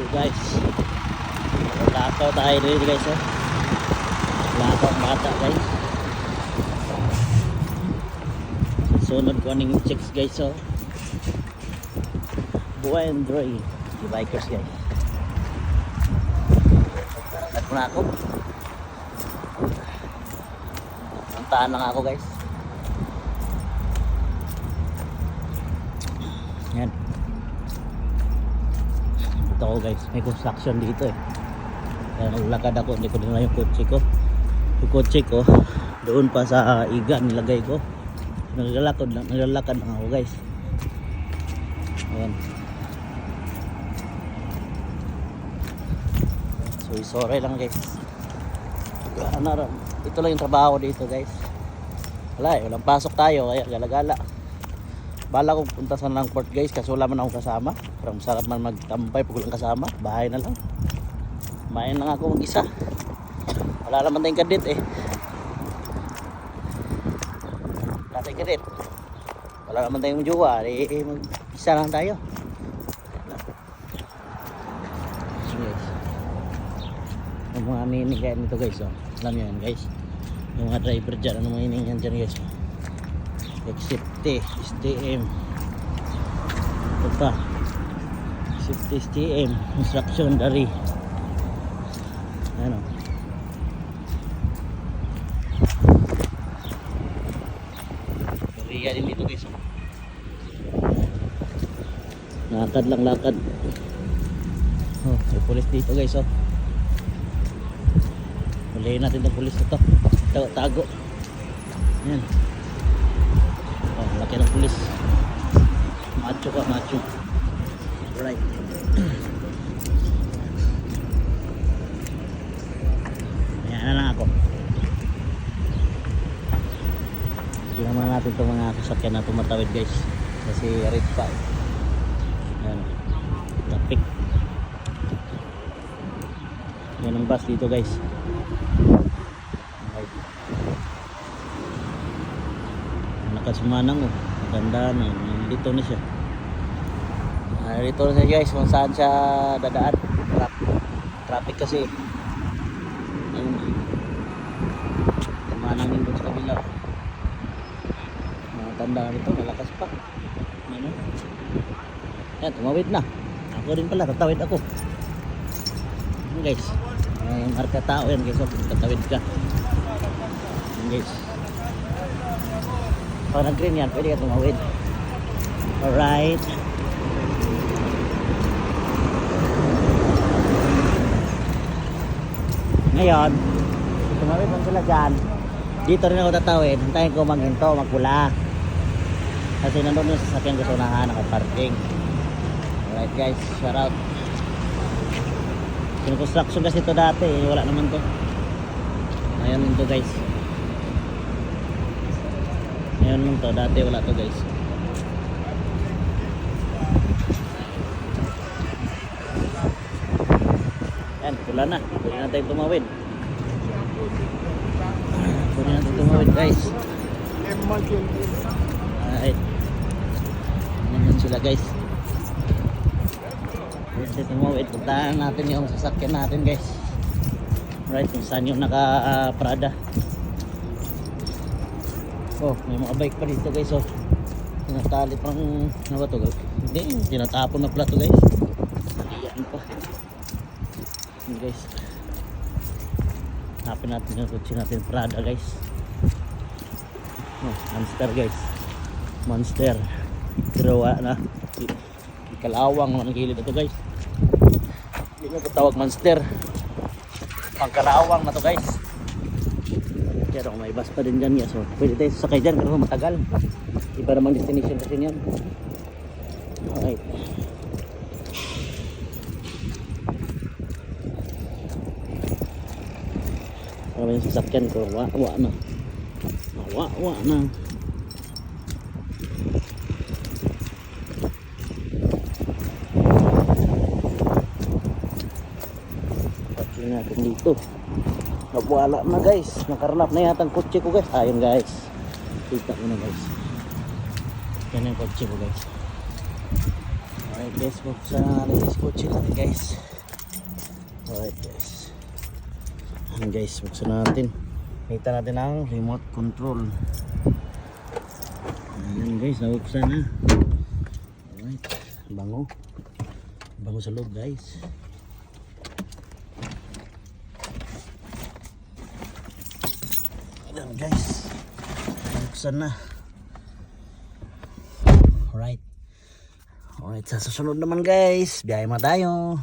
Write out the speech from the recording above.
So guys, lakaw tayo rin guys oh. Lakaw bata guys. Sunod ko aning chicks guys oh. Buhay and Droy. The bikers guys. At na ako. Puntaan lang ako guys. Yan. Ito ko guys, may construction dito eh. Kaya naglakad ako, hindi ko dinala yung kotse ko. Yung kotse ko, doon pa sa iga nilagay ko. Naglalakad lang, naglalakad lang ako guys. Ayan. So sorry lang guys. Ito lang yung trabaho dito guys. Wala eh, walang pasok tayo, kaya gala-gala. Bala ko punta sa Langport guys kasi wala man akong kasama. Parang masarap man magtampay pag walang kasama. Bahay na lang. Main lang ako mag-isa. Wala naman tayong kadit eh. Wala tayong kadit. Wala naman tayong jowa. Eh, eh, mag-isa lang tayo. Guys. Yung mga minigayan nito guys. Oh. Alam nyo yan guys. Yung mga driver dyan. Ano mga hiningan dyan guys. Oh. Excepte, STM. Ito pa. Excepte, STM. Instruction dari. Ano. Korea din dito guys. Lakad lang lakad. Oh, may pulis dito guys oh. Hulihin natin ng pulis na to. Tago, tago. Yan. Oh, laki ng pulis. Macho ka, macho. Right. Ayan na lang ako. Hindi naman natin itong mga sasakyan na tumatawid guys. Kasi red pa. Ayan. Traffic. Yan ang bus dito guys. Nakasumanang oh. Ganda na. Dito na siya. Ah, dito na siya guys kung saan siya dadaan. Trap traffic kasi. Ayun. Sumanang din doon sa kabila. Mga tanda nito, malakas pa. Ano? Yan, tumawid na. Ako din pala, tatawid ako. Yan guys. May marka tao yan guys. Oh, tatawid ka. Yan guys. Pag nag-green yan, pwede ka tumawid. Alright. Ngayon, tumawid man sila dyan. Dito rin ako tatawid. Hintayin ko maghinto, magpula. Kasi nandun yung sasakyan ko sa unahan, nakaparking. Alright guys, shout out. Construction kasi ito dati, eh. wala naman to. Ngayon to guys. Ngayon lang to, dati wala to guys. Pula na. Pwede na tayong tumawid. Pwede na tayong tumawid guys. Alright. Yan sila guys. Pwede tumawid. Puntahan natin yung sasakyan natin guys. Right, kung saan yung naka-Prada. Oh, may mga bike pa dito guys oh. Tinatali pang ano ba to? Hindi, tinatapon na pala to guys. Yan guys. Hanapin natin yung kutsi natin Prada guys. Oh, monster guys. Monster. Wala na. Kalawang naman ang gilid ito guys. Hindi mo tawag monster. Pangkalawang na to guys. Pero may bus pa din dyan guys. So, pwede tayo sasakay dyan pero matagal. Iba namang destination kasi niyan. Alright. Ano yung sasakyan ko? Wa, wa na. Wa, wa na. Parking natin dito. Nagwala na guys. Nakarlap na yata ang kotse ko guys. Ayun guys. Kita mo na guys. Yan ang kotse ko guys. Alright guys. Buksan na natin yung natin guys. Alright guys. Ayan guys, buksan natin. Kita natin ang remote control. Ayan guys, nabuksan na. Alright, bango. Bango sa loob guys. Ayan guys. Buksan na. Alright. Alright, sa susunod naman guys, biyahe mo tayo.